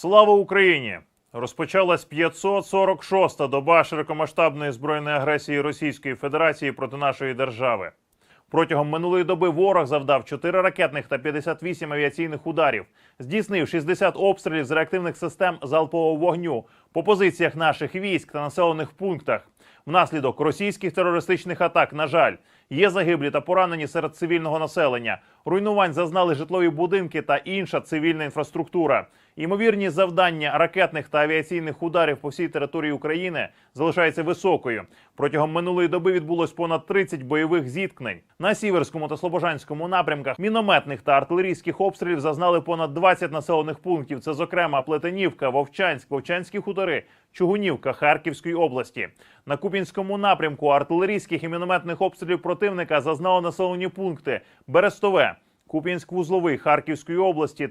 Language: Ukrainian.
Слава Україні! Розпочалась 546-та доба широкомасштабної збройної агресії Російської Федерації проти нашої держави. Протягом минулої доби ворог завдав 4 ракетних та 58 авіаційних ударів, здійснив 60 обстрілів з реактивних систем залпового вогню по позиціях наших військ та населених пунктах. Внаслідок російських терористичних атак, на жаль, є загиблі та поранені серед цивільного населення. Руйнувань зазнали житлові будинки та інша цивільна інфраструктура. Ймовірність завдання ракетних та авіаційних ударів по всій території України залишається високою. Протягом минулої доби відбулось понад 30 бойових зіткнень. На сіверському та слобожанському напрямках мінометних та артилерійських обстрілів зазнали понад 20 населених пунктів. Це, зокрема, Плетенівка, Вовчанськ, Вовчанські Бондари, Чугунівка Харківської області. На Купінському напрямку артилерійських і мінометних обстрілів противника зазнало населені пункти Берестове, Куп'янськ-Вузловий Харківської області.